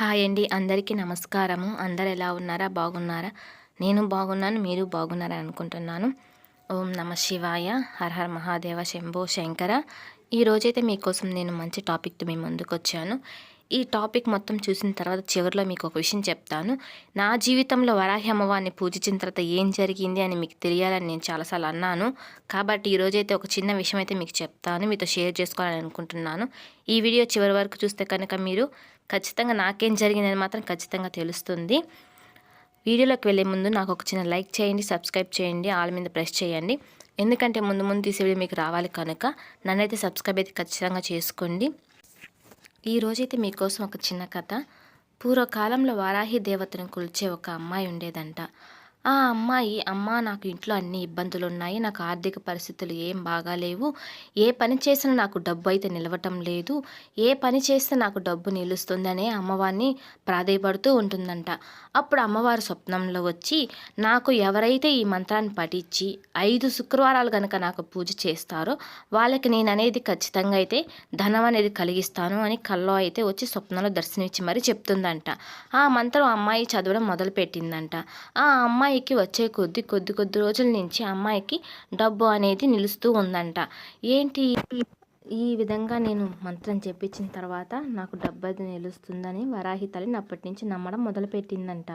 Hi అండి. అందరికీ నమస్కారము. అందరు ఎలా ఉన్నారా? బాగున్నారా? నేను బాగున్నాను. మీరు బాగున్నారా అనుకుంటున్నాను. ఓం నమ శివాయ. హర్ హర్ మహాదేవ శంభో శంకర. ఈరోజైతే మీకోసం నేను మంచి టాపిక్తో మీ ముందుకు వచ్చాను ఈ టాపిక్ మొత్తం చూసిన తర్వాత చివరిలో మీకు ఒక విషయం చెప్తాను. నా జీవితంలో వరాహి అమ్మవారిని పూజించిన తర్వాత ఏం జరిగింది అని మీకు తెలియాలని నేను చాలాసార్లు అన్నాను. కాబట్టి ఈరోజైతే ఒక చిన్న విషయం అయితే మీకు చెప్తాను. మీతో షేర్ చేసుకోవాలని అనుకుంటున్నాను. ఈ వీడియో చివరి వరకు చూస్తే కనుక మీరు ఖచ్చితంగా నాకేం జరిగిందని మాత్రం ఖచ్చితంగా తెలుస్తుంది. వీడియోలోకి వెళ్ళే ముందు నాకు ఒక చిన్న లైక్ చేయండి సబ్స్క్రైబ్ చేయండి ఆల్ మీద ప్రెస్ చేయండి. ఎందుకంటే ముందు ముందు తీసే వీడియో మీకు రావాలి కనుక నన్నైతే సబ్స్క్రైబ్ అయితే ఖచ్చితంగా చేసుకోండి. ఈరోజైతే మీకోసం ఒక చిన్న కథ. పూర్వకాలంలో వారాహి దేవతను కొలిచే ఒక అమ్మాయి ఉండేదంట. ఆ అమ్మాయి అమ్మ నాకు ఇంట్లో అన్ని ఇబ్బందులు ఉన్నాయి నాకు ఆర్థిక పరిస్థితులు ఏం బాగాలేవు. ఏ పని చేసినా నాకు డబ్బు అయితే నిలవటం లేదు. ఏ పని చేస్తే నాకు డబ్బు నిలుస్తుందనే అమ్మవారిని ప్రాధేయపడుతూ ఉంటుందంట. అప్పుడు అమ్మవారు స్వప్నంలో వచ్చి నాకు ఎవరైతే ఈ మంత్రాన్ని పఠించి ఐదు శుక్రవారాలు కనుక నాకు పూజ చేస్తారో వాళ్ళకి నేను అనేది ఖచ్చితంగా అయితే ధనం అనేది కలిగిస్తాను అని కల్లో అయితే వచ్చి స్వప్నంలో దర్శనమిచ్చి మరీ చెప్తుందంట. ఆ మంత్రం అమ్మాయి చదవడం మొదలుపెట్టిందంట. ఆ అమ్మాయి అమ్మాయికి వచ్చే కొద్ది కొద్ది కొద్ది రోజుల నుంచి అమ్మాయికి డబ్బు అనేది నిలుస్తూ ఉందంట. ఏంటి ఈ విధంగా నేను మంత్రం చెప్పించిన తర్వాత నాకు డబ్బు అది నిలుస్తుందని వరాహి తల్లిని అప్పటి నుంచి నమ్మడం మొదలుపెట్టిందంట.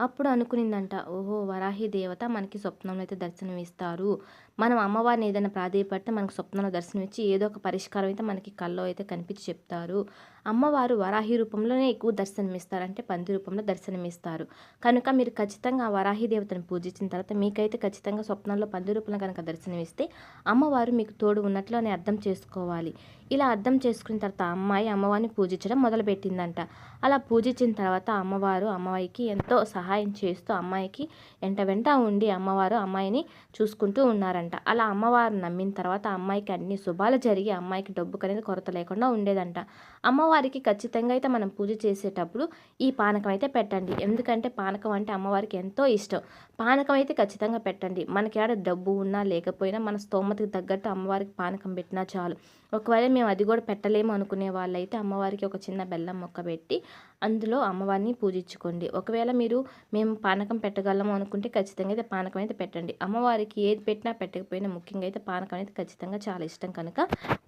అప్పుడు అనుకునిందంట ఓహో వరాహి దేవత మనకి స్వప్నంలో అయితే దర్శనం ఇస్తారు మనం అమ్మవారిని ఏదైనా ప్రాధేయపడితే మనకు స్వప్నంలో దర్శనం ఇచ్చి ఏదో ఒక పరిష్కారం అయితే మనకి కల్లో అయితే కనిపించి చెప్తారు. అమ్మవారు వరాహి రూపంలోనే ఎక్కువ దర్శనమిస్తారు. అంటే పంది రూపంలో దర్శనమిస్తారు. కనుక మీరు ఖచ్చితంగా ఆ వరాహి దేవతను పూజించిన తర్వాత మీకైతే ఖచ్చితంగా స్వప్నంలో పంది రూపంలో కనుక దర్శనమిస్తే అమ్మవారు మీకు తోడు ఉన్నట్లు అని అర్థం చేసుకోవాలి. ఇలా అర్థం చేసుకున్న తర్వాత అమ్మాయి అమ్మవారిని పూజించడం మొదలుపెట్టిందంట. అలా పూజించిన తర్వాత అమ్మవారు అమ్మాయికి ఎంతో సహాయం చేస్తూ అమ్మాయికి వెంట వెంట ఉండి అమ్మవారు అమ్మాయిని చూసుకుంటూ ఉన్నారంట. అలా అమ్మవారిని నమ్మిన తర్వాత అమ్మాయికి అన్ని శుభాలు జరిగి అమ్మాయికి డబ్బు అనేది కొరత లేకుండా ఉండేదంట. అమ్మవారికి ఖచ్చితంగా అయితే మనం పూజ చేసేటప్పుడు ఈ పానకం అయితే పెట్టండి. ఎందుకంటే పానకం అంటే అమ్మవారికి ఎంతో ఇష్టం. పానకం అయితే ఖచ్చితంగా పెట్టండి. మనకి ఆడ డబ్బు ఉన్నా లేకపోయినా మన స్తోమతకి తగ్గట్టు అమ్మవారికి పానకం పెట్టినా చాలు. ఒకవేళ మేము అది కూడా పెట్టలేము అనుకునే వాళ్ళైతే అమ్మవారికి ఒక చిన్న బెల్లం మొక్క పెట్టి అందులో అమ్మవారిని పూజించుకోండి. ఒకవేళ మీరు మేము పానకం పెట్టగలము అనుకుంటే ఖచ్చితంగా అయితే పానకం అయితే పెట్టండి. అమ్మవారికి ఏది పెట్టినా పెట్టకపోయినా ముఖ్యంగా అయితే పానకం అయితే ఖచ్చితంగా చాలా ఇష్టం కనుక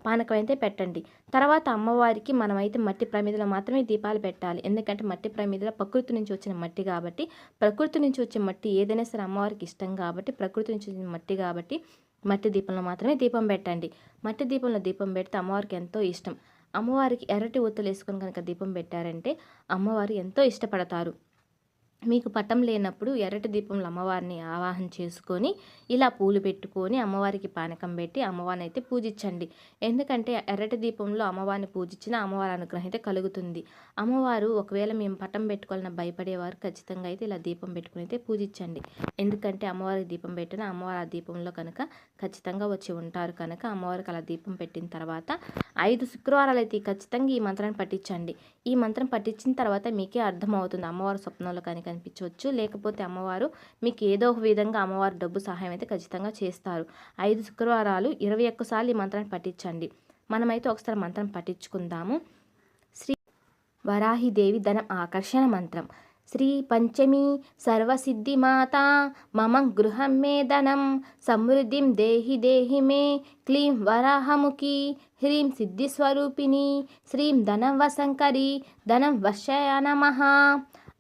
పానకం అయితే పెట్టండి. తర్వాత అమ్మవారికి మనమైతే మట్టి ప్రమిదలో మాత్రమే దీపాలు పెట్టాలి. ఎందుకంటే మట్టి ప్రమిదలో ప్రకృతి నుంచి వచ్చిన మట్టి కాబట్టి ప్రకృతి నుంచి వచ్చే మట్టి ఏదైనా సరే అమ్మవారికి ఇష్టం కాబట్టి ప్రకృతి నుంచి వచ్చిన మట్టి కాబట్టి మట్టి దీపంలో మాత్రమే దీపం పెట్టండి. మట్టి దీపంలో దీపం పెడితే అమ్మవారికి ఎంతో ఇష్టం. అమ్మవారికి ఎర్రటి ఒత్తులు వేసుకొని కనుక దీపం పెట్టారంటే అమ్మవారు ఎంతో ఇష్టపడతారు. మీకు పటం లేనప్పుడు ఎర్రటి దీపంలో అమ్మవారిని ఆవాహన చేసుకొని ఇలా పూలు పెట్టుకొని అమ్మవారికి పానకం పెట్టి అమ్మవారిని అయితే పూజించండి. ఎందుకంటే ఎర్రటి దీపంలో అమ్మవారిని పూజించిన అమ్మవారి అనుగ్రహం అయితే కలుగుతుంది. అమ్మవారు ఒకవేళ మేము పటం పెట్టుకోవాలని భయపడేవారు ఖచ్చితంగా అయితే ఇలా దీపం పెట్టుకుని అయితే పూజించండి. ఎందుకంటే అమ్మవారికి దీపం పెట్టిన అమ్మవారు ఆ దీపంలో కనుక ఖచ్చితంగా వచ్చి ఉంటారు కనుక అమ్మవారికి అలా దీపం పెట్టిన తర్వాత ఐదు శుక్రవారాలు అయితే ఖచ్చితంగా ఈ మంత్రాన్ని పట్టించండి ఈ మంత్రం పట్టించిన తర్వాత మీకే అర్థమవుతుంది. అమ్మవారి స్వప్నంలో కనుక కనిపించవచ్చు. లేకపోతే అమ్మవారు మీకు ఏదో ఒక విధంగా అమ్మవారు డబ్బు సహాయం అయితే ఖచ్చితంగా చేస్తారు. ఐదు శుక్రవారాలు ఇరవై ఒక్కసార్లు ఈ మంత్రాన్ని పట్టించండి మనమైతే ఒకసారి మంత్రం పట్టించుకుందాము శ్రీ వరాహిదేవి ధనం ఆకర్షణ మంత్రం. శ్రీ పంచమి సర్వసిద్ధిమాత మమ గృహం మే ధనం సమృద్ధిం దేహి దేహి మే క్లీం వరాహముఖి హ్రీం సిద్ధిస్వరూపిణి శ్రీం ధనం వసంకరి ధనం వశయ నమః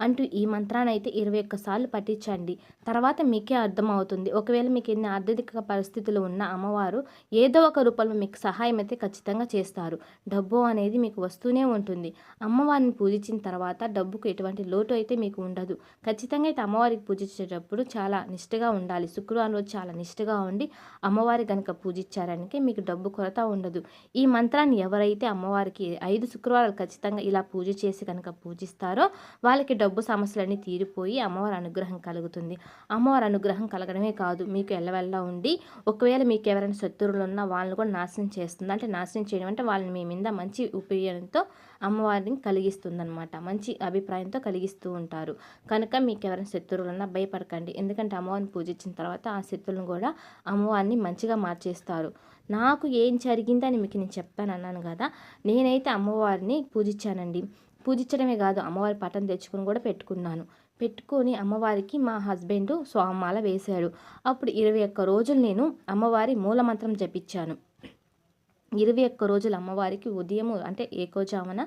అంటూ ఈ మంత్రాన్ని అయితే ఇరవై ఒక్కసార్లు పఠించండి. తర్వాత మీకే అర్థమవుతుంది. ఒకవేళ మీకు ఎన్ని ఆర్థిక పరిస్థితులు ఉన్న అమ్మవారు ఏదో ఒక రూపంలో మీకు సహాయం అయితే ఖచ్చితంగా చేస్తారు. డబ్బు అనేది మీకు వస్తూనే ఉంటుంది. అమ్మవారిని పూజించిన తర్వాత డబ్బుకు ఎటువంటి లోటు అయితే మీకు ఉండదు. ఖచ్చితంగా అయితే అమ్మవారికి పూజించేటప్పుడు చాలా నిష్ఠగా ఉండాలి. శుక్రవారం రోజు చాలా నిష్ఠగా ఉండి అమ్మవారి కనుక పూజించారనికే మీకు డబ్బు కొరత ఉండదు. ఈ మంత్రాన్ని ఎవరైతే అమ్మవారికి ఐదు శుక్రవారాలు ఖచ్చితంగా ఇలా పూజ చేసి కనుక పూజిస్తారో వాళ్ళకి డబ్బు సమస్యలన్నీ తీరిపోయి అమ్మవారి అనుగ్రహం కలుగుతుంది. అమ్మవారి అనుగ్రహం కలగడమే కాదు మీకు ఎల్లవెల్లా ఉండి ఒకవేళ మీకు ఎవరైనా శత్రువులు ఉన్నా వాళ్ళని కూడా నాశనం చేస్తుంది. అంటే నాశనం చేయడం అంటే వాళ్ళని మీ మీద మంచి ఉపయోగంతో అమ్మవారిని కలిగిస్తుందనమాట మంచి అభిప్రాయంతో కలిగిస్తూ ఉంటారు. కనుక మీకు ఎవరైనా శత్రువులు ఉన్నా భయపడకండి. ఎందుకంటే అమ్మవారిని పూజించిన తర్వాత ఆ శత్రువులను కూడా అమ్మవారిని మంచిగా మార్చేస్తారు. నాకు ఏం జరిగిందని మీకు నేను చెప్పాను అన్నాను కదా నేనైతే అమ్మవారిని పూజించానండి. పూజించడమే కాదు అమ్మవారి పటం తెచ్చుకొని కూడా పెట్టుకున్నాను. పెట్టుకొని అమ్మవారికి మా హస్బెండ్ స్వామాల వేశాడు. అప్పుడు ఇరవై ఒక్క రోజులు నేను అమ్మవారి మూలమంత్రం జపించాను. ఇరవై ఒక్క రోజులు అమ్మవారికి ఉదయం అంటే ఏకోజామున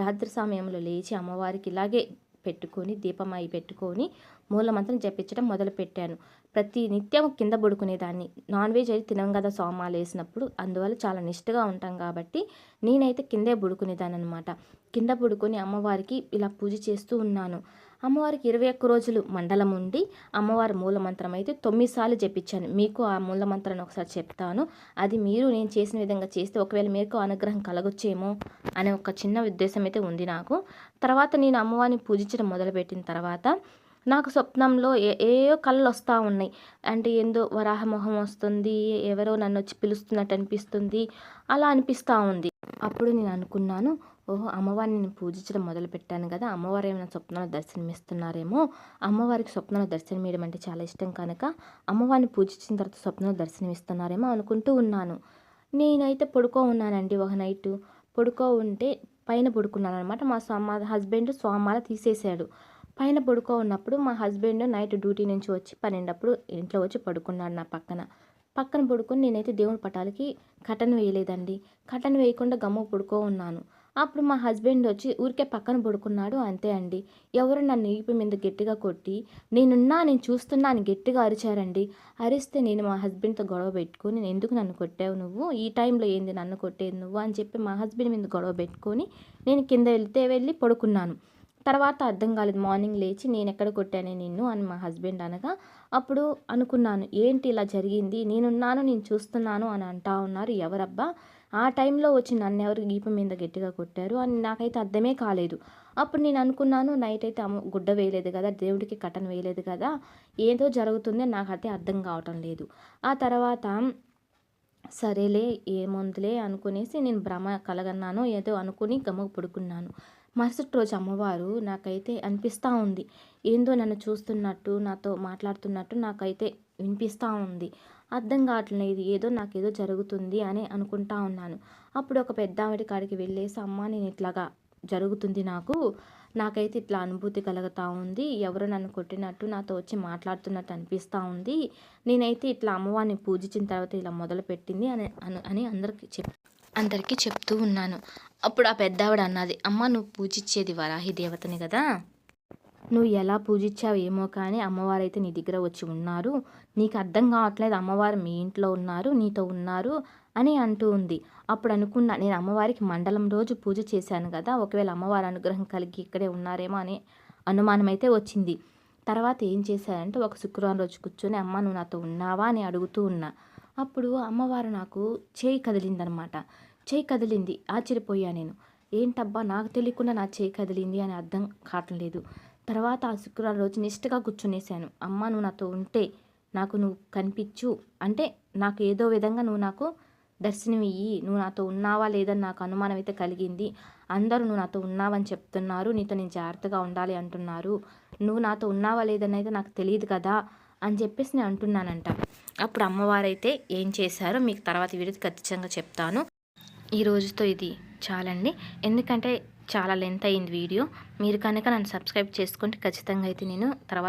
రాత్రి సమయంలో లేచి అమ్మవారికి ఇలాగే పెట్టుకొని దీపమాయి పెట్టుకొని మూలమంత్రం జపించడం మొదలుపెట్టాను. ప్రతి నిత్యం కింద పడుకునేదాన్ని. నాన్ వెజ్ అయితే తినం కదా సోమాలు వేసినప్పుడు. అందువల్ల చాలా నిష్ఠగా ఉంటాం కాబట్టి నేనైతే కిందే పడుకునేదాన్ని అనమాట కింద పడుకొని అమ్మవారికి ఇలా పూజ చేస్తూ ఉన్నాను. అమ్మవారికి ఇరవై ఒక్క రోజులు మండలం ఉండి అమ్మవారి మూలమంత్రం అయితే తొమ్మిది సార్లు చెప్పించాను మీకు ఆ మూలమంత్రాన్ని ఒకసారి చెప్తాను. అది మీరు నేను చేసిన విధంగా చేస్తే ఒకవేళ మీకు అనుగ్రహం కలగొచ్చేమో అనే ఒక చిన్న ఉద్దేశం అయితే ఉంది నాకు. తర్వాత నేను అమ్మవారిని పూజించడం మొదలుపెట్టిన తర్వాత నాకు స్వప్నంలో ఏ ఏయో కళ్ళు వస్తూ ఉన్నాయి. అంటే ఏందో వరాహమొహం వస్తుంది ఎవరో నన్ను వచ్చి పిలుస్తున్నట్టు అనిపిస్తుంది. అలా అనిపిస్తూ ఉంది. అప్పుడు నేను అనుకున్నాను ఓహో అమ్మవారిని నేను పూజించడం మొదలు పెట్టాను కదా అమ్మవారు ఏమైనా స్వప్నాలు దర్శనమిస్తున్నారేమో అమ్మవారికి స్వప్నాలు దర్శనం ఇవ్వడం అంటే చాలా ఇష్టం కనుక అమ్మవారిని పూజించిన తర్వాత స్వప్నాలు దర్శనం ఇస్తున్నారేమో అనుకుంటూ ఉన్నాను. నేనైతే పడుకో ఉన్నానండి ఒక నైట్. పడుకో ఉంటే పైన పడుకున్నాను అనమాట మా స్వామ హస్బెండ్ స్వామాల తీసేశాడు. పైన పడుకో ఉన్నప్పుడు మా హస్బెండ్ నైట్ డ్యూటీ నుంచి వచ్చి పన్నెండప్పుడు ఇంట్లో వచ్చి పడుకున్నాడు నా పక్కన. పక్కన పడుకొని నేనైతే దేవుని పటాలకి కటన్ వేయలేదండి. కటన్ వేయకుండా గమ్మ పడుకో ఉన్నాను. అప్పుడు మా హస్బెండ్ వచ్చి ఊరికే పక్కన పడుకున్నాడు అంతే అండి. ఎవరు నన్ను ఈపి మీద గట్టిగా కొట్టి నేనున్నా నేను చూస్తున్నా అని గట్టిగా అరిచారండి. అరిస్తే నేను మా హస్బెండ్తో గొడవ పెట్టుకొని "నేను ఎందుకు నన్ను కొట్టావు నువ్వు? ఈ టైంలో ఏంది నన్ను కొట్టేది నువ్వు? అని చెప్పి మా హస్బెండ్ మీద గొడవ పెట్టుకొని నేను కింద వెళ్తే వెళ్ళి పడుకున్నాను. తర్వాత అర్థం కాలేదు మార్నింగ్ లేచి నేను ఎక్కడ కొట్టానే నిన్ను? అని మా హస్బెండ్ అనగా అప్పుడు అనుకున్నాను ఏంటి ఇలా జరిగింది? నేనున్నాను నేను చూస్తున్నాను అని అంటా ఉన్నారు ఎవరబ్బా? ఆ టైంలో వచ్చి నన్ను ఎవరు గీప మీద గట్టిగా కొట్టారు అని నాకైతే అర్థమే కాలేదు. అప్పుడు నేను అనుకున్నాను నైట్ అయితే అమ్మ గుడ్డ వేయలేదు కదా దేవుడికి కటన్ వేయలేదు కదా ఏదో జరుగుతుందో నాకైతే అర్థం కావటం లేదు. ఆ తర్వాత సరేలే ఏముందిలే అనుకునేసి నేను భ్రమ కలగన్నాను ఏదో అనుకుని గమ్మకు పడుకున్నాను. మరుసటి రోజు అమ్మవారు నాకైతే అనిపిస్తూ ఉంది. ఏందో నన్ను చూస్తున్నట్టు నాతో మాట్లాడుతున్నట్టు నాకైతే వినిపిస్తూ ఉంది. అర్థం కావట్లేదు ఏదో నాకేదో జరుగుతుంది అని అనుకుంటా ఉన్నాను. అప్పుడు ఒక పెద్ద ఆవిడ కాడికి వెళ్ళేసి అమ్మ నేను ఇట్లాగా జరుగుతుంది నాకు. నాకైతే ఇట్లా అనుభూతి కలుగుతూ ఉంది. ఎవరు నన్ను కొట్టినట్టు నాతో వచ్చి మాట్లాడుతున్నట్టు అనిపిస్తూ ఉంది. నేనైతే ఇట్లా అమ్మవారిని పూజించిన తర్వాత ఇలా మొదలుపెట్టింది అని అని- అని అందరికీ చెప్ అందరికీ చెప్తూ ఉన్నాను. అప్పుడు ఆ పెద్దావిడ అన్నది అమ్మ నువ్వు పూజించేది వరాహి దేవతని కదా. నువ్వు ఎలా పూజించావు ఏమో కానీ అమ్మవారు అయితే నీ దగ్గర వచ్చి ఉన్నారు. నీకు అర్థం కావట్లేదు అమ్మవారు మీ ఇంట్లో ఉన్నారు నీతో ఉన్నారు అని అంటూ ఉంది. అప్పుడు అనుకున్నా నేను అమ్మవారికి మండలం రోజు పూజ చేశాను కదా ఒకవేళ అమ్మవారి అనుగ్రహం కలిగి ఇక్కడే ఉన్నారేమో అనే అనుమానం అయితే వచ్చింది. తర్వాత ఏం చేశానంటే ఒక శుక్రవారం రోజు కూర్చొని అమ్మ నువ్వు నాతో ఉన్నావా? అని అడుగుతూ ఉన్నా. అప్పుడు అమ్మవారు నాకు చేయి కదిలిందనమాట. చేయి కదిలింది. ఆశ్చర్యపోయా నేను. ఏంటబ్బా నాకు తెలియకుండా నా చేయి కదిలింది అని అర్థం కావట్లేదు. తర్వాత ఆ శుక్రవారం రోజు నిష్టగా కూర్చునేసాను అమ్మ నువ్వు నాతో ఉంటే నాకు నువ్వు కనిపించు. అంటే నాకు ఏదో విధంగా నువ్వు నాకు దర్శనం ఇయ్యి నువ్వు నాతో ఉన్నావా లేదని నాకు అనుమానం అయితే కలిగింది. అందరూ నువ్వు నాతో ఉన్నావని చెప్తున్నారు. నీతో నేను జాగ్రత్తగా ఉండాలి అంటున్నారు. నువ్వు నాతో ఉన్నావా లేదని అయితే నాకు తెలియదు కదా అని చెప్పేసి నేను అంటున్నానంట. అప్పుడు అమ్మవారైతే ఏం చేశారో మీకు తర్వాత వీడియో ఖచ్చితంగా చెప్తాను. ఈ రోజుతో ఇది చాలండి. ఎందుకంటే చాలా లెంత్ అయింది వీడియో మీరు కనుక నన్ను సబ్స్క్రైబ్ చేసుకుంటే ఖచ్చితంగా అయితే నేను తర్వాత